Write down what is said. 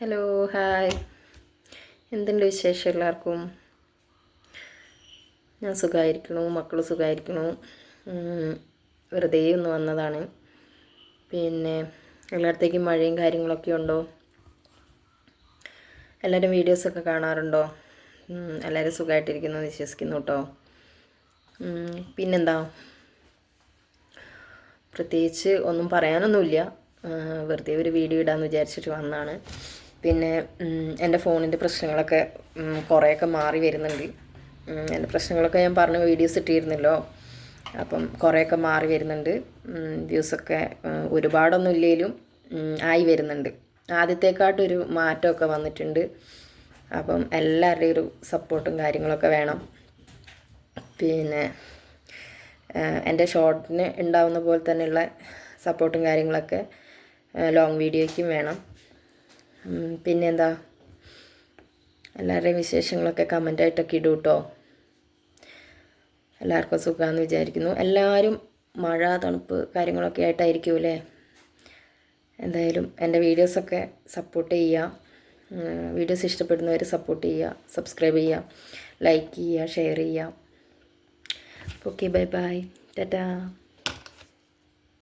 Hello hi എന്തുണ്ട് വിശേഷം എല്ലാവർക്കും? ഞാൻ സുഖമായിരിക്കണു മക്കൾ സുഖമായിരിക്കണു വെറുതെ ഒന്ന് വന്നതാണ്. പിന്നെ എല്ലായിടത്തേക്കും മഴയും കാര്യങ്ങളൊക്കെ ഉണ്ടോ? എല്ലാവരും വീഡിയോസൊക്കെ കാണാറുണ്ടോ? എല്ലാവരും സുഖമായിട്ടിരിക്കുന്നു വിശ്വസിക്കുന്നു കേട്ടോ പിന്നെന്താ? പ്രത്യേകിച്ച് ഒന്നും പറയാനൊന്നുമില്ല. വെറുതെ ഒരു വീഡിയോ ഇടാമെന്ന് വിചാരിച്ചിട്ട് വന്നതാണ്. പിന്നെ എന്റെ ഫോണിന്റെ പ്രശ്നങ്ങളൊക്കെ കുറേയൊക്കെ മാറി വരുന്നുണ്ട്. എന്റെ പ്രശ്നങ്ങളൊക്കെ ഞാൻ പറഞ്ഞ വീഡിയോസ് ഇട്ടിരുന്നല്ലോ. അപ്പം കുറേയൊക്കെ മാറി വരുന്നുണ്ട്. വ്യൂസൊക്കെ ഒരുപാടൊന്നും ഇല്ലെങ്കിലും ആയി വരുന്നുണ്ട്. ആദ്യത്തെക്കാട്ടൊരു മാറ്റമൊക്കെ വന്നിട്ടുണ്ട്. അപ്പം എല്ലാവരുടെയും ഒരു സപ്പോർട്ടും കാര്യങ്ങളൊക്കെ വേണം. പിന്നെ എന്റെ ഷോർട്ടിന് ഉണ്ടാവുന്ന പോലെ തന്നെയുള്ള സപ്പോർട്ടും കാര്യങ്ങളൊക്കെ ലോങ് വീഡിയോയ്ക്കും വേണം. പിന്നെന്താ? എല്ലാവരുടെയും വിശേഷങ്ങളൊക്കെ കമന്റായിട്ടൊക്കെ ഇടൂ കേട്ടോ എല്ലാവർക്കും സുഖമാണെന്ന് വിചാരിക്കുന്നു. എല്ലാവരും മഴ തണുപ്പ് കാര്യങ്ങളൊക്കെ ആയിട്ടായിരിക്കും അല്ലേ എന്തായാലും എന്റെ വീഡിയോസൊക്കെ സപ്പോർട്ട് ചെയ്യുക വീഡിയോസ് ഇഷ്ടപ്പെടുന്നവർ സപ്പോർട്ട് ചെയ്യുക സബ്സ്ക്രൈബ് ചെയ്യുക ലൈക്ക് ചെയ്യുക ഷെയർ ചെയ്യുക ഓക്കെ ബൈ ബൈ ടാറ്റാ